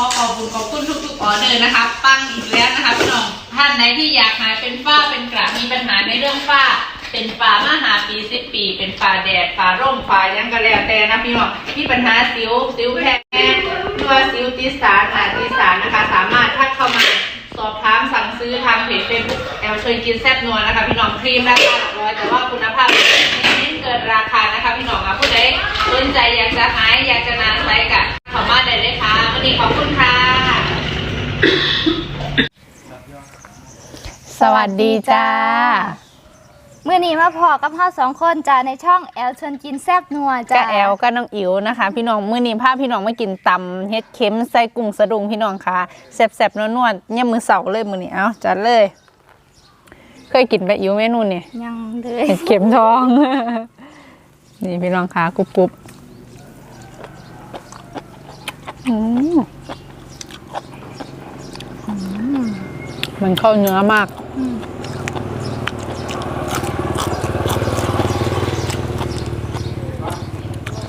อขอบคุณขอบคุณทุกๆออเดอร์นะคะ ปังอีกแล้วนะคะพี่น้องท่านไหนที่อยากหายเป็นฝ้าเป็นกระมีปัญหาในเรื่องฝ้า เป็นฝ้ามาหาปีสิบปี เป็นฝ้าแดดฝ้าร่มฝ้ายังก็แล้วแต่นะพี่น้องมีปัญหาสิวสิวแพ้ตัวสิวติสารอาติสารนะคะ สามารถทักเข้ามาสอบถามสั่งซื้อทางเพจเฟซบุ๊กแอลเชิญกินแซ่บนัวนะคะพี่น้องครีมราคาหลักร้อยแต่ว่าคุณภาพเน้นเกินราคานะคะพี่น้องอะผู้ใดสนใจอยากจะหายอยากจะนานไซกับขอมาได้เลยค่ะ วันนี้ขอบคุณค่ะ สวัสดีจ้า เมื่อนี้มาพอกับเฮาสองคนจ้าในช่องแอลเชิญกินแซบนัวจ้าจ้าแอลกับน้องอิ๋วนะคะ พี่น้องมื้อนี้พาพี่น้องมากินตำเฮ็ดเข็มใส่กุ้งสะดุงพี่น้องค่ะแซ่บๆนวลๆเนี่ยามมือเสาร์เลยมื้อนี้เอ้าจัดเลย เคยกินไปอิ๋วเมนูนี่ยังเลย เห็ดเข็มทอง นี่พี่น้องค่ะกรุบกรุบอื มอืมมันเข้าเนื้อมาก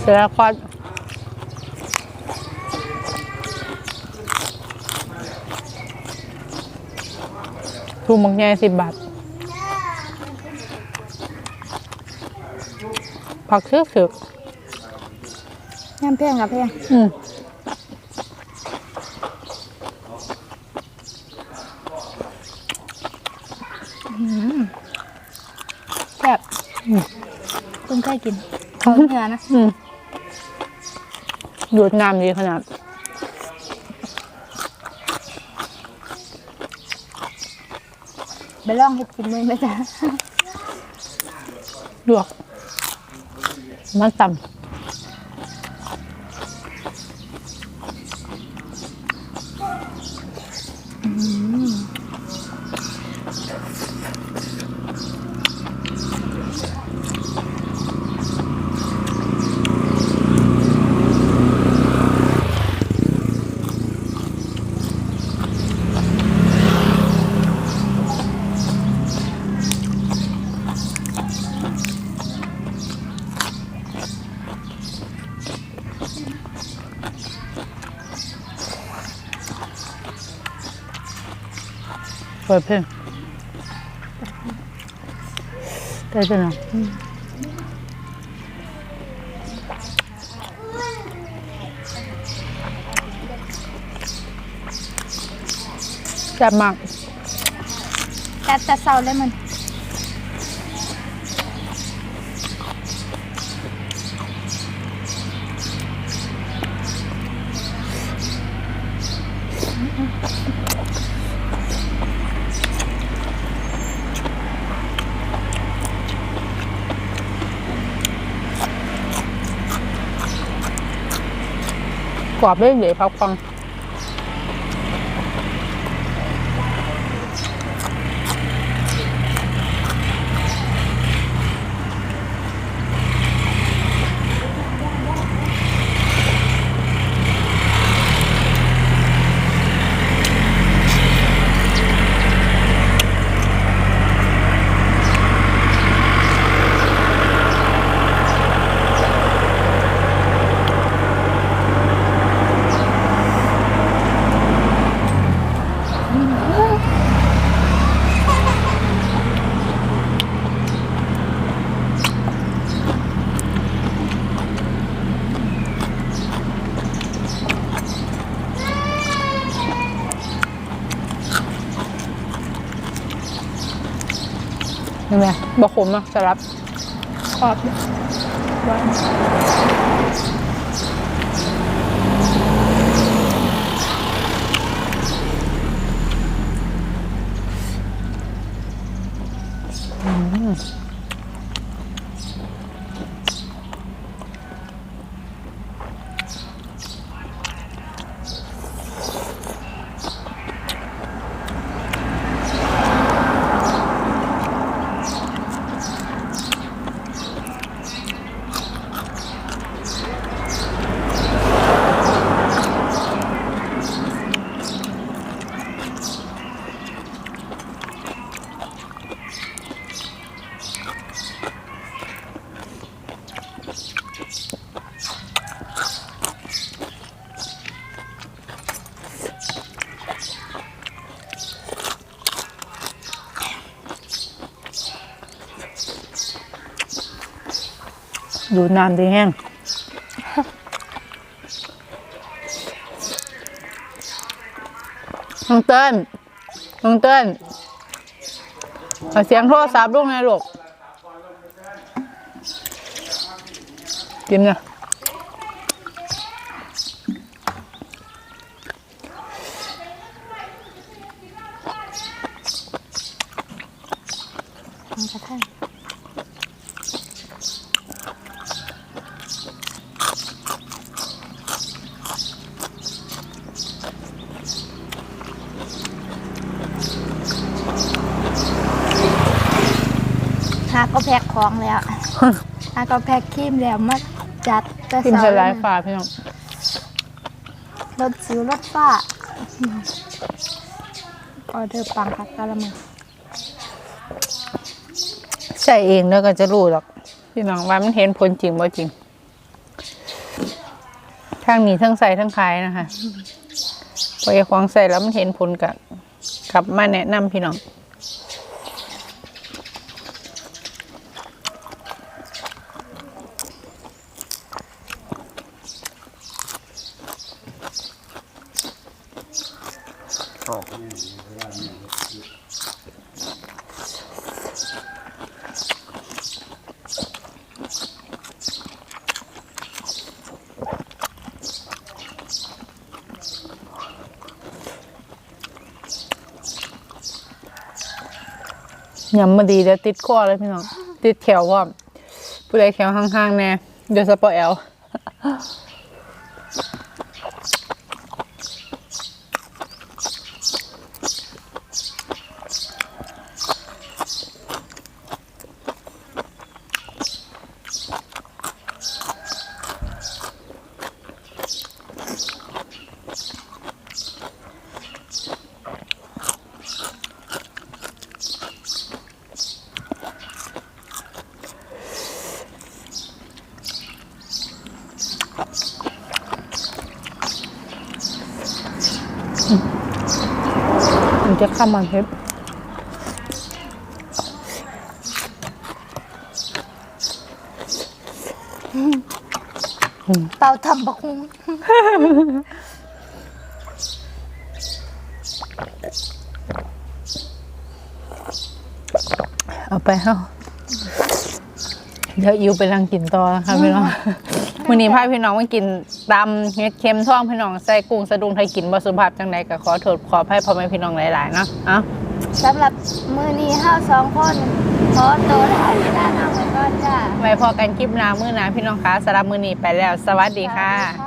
เสร็จแล้วก็ทูมักแง่สิบบาท ผักเชือกเสือก น้ำเพียงกับเพียงอืม แซ่บ คุณเคยกินเขาเนื้อนะอืมดูดน้ำดีขนาด ไปลองเห็ดกินเลยไหมจ้าลวก มันต่ำ เปิดเพลงได้จังนะแซ่บมาก แซ่บแต่เศร้าเลยมัน กรอบด้วยเหลือพักฟัง บะขมเนาะสลับกรอบหว ดูน้ำดีแห้งน้องเติ้ลน้องเติ้ลเอเสียงโทรศัพท์ลูกนะลูกกินเนี่ย มันกระทั่งหาก็ แพ็คของแล้วหาก็แพ็คครีมแล้วมาจัดแต่กินเช้าใส่ลายฟ้าพี่น้องรถสิวรถฝ้าออเดอร์ปังคักกะละมึงใส่เองแล้วก็จะรู้หรอก พี่น้องว่ามันเห็นผลจริงบ่จริงทั้งนี้ทั้งใส่ทั้งขายนะคะพอไอ้ของใส่แล้วมันเห็นผลกับกลับมาแนะนำพี่น้อง ยำมาดีแล้วติดคอเลยพี่น้อง ติดแขวว่าผู้ใดแขวห่างๆแน่เดี๋ยวสปอแอล มันจะข้ามมันเพชรเป่าทำบักฮุงเอาไปเฮ้าเดี๋ยวอิวไปรังกินต่อนะคะพี่น้องวันนี้พาพี่น้องมากิน ตำเห็ดเค็มท่องพี่น้องใส่กุ้งสะดุงไทยกินบสุภาพจังใดก็ขอโทษขออภัยพ่อแม่พี่น้องหลายๆเนาะเอ้าสำหรับมือนี้ห้าสองคนขอตัวลาเวลาน้ำไปก่อนจ้าไว้พอกันคลิปหน้ามื้อหน้าพี่น้องคะสำหรับมื้อนี้ไปแล้ว สวัสดีค่ะสวัสดีค่ะ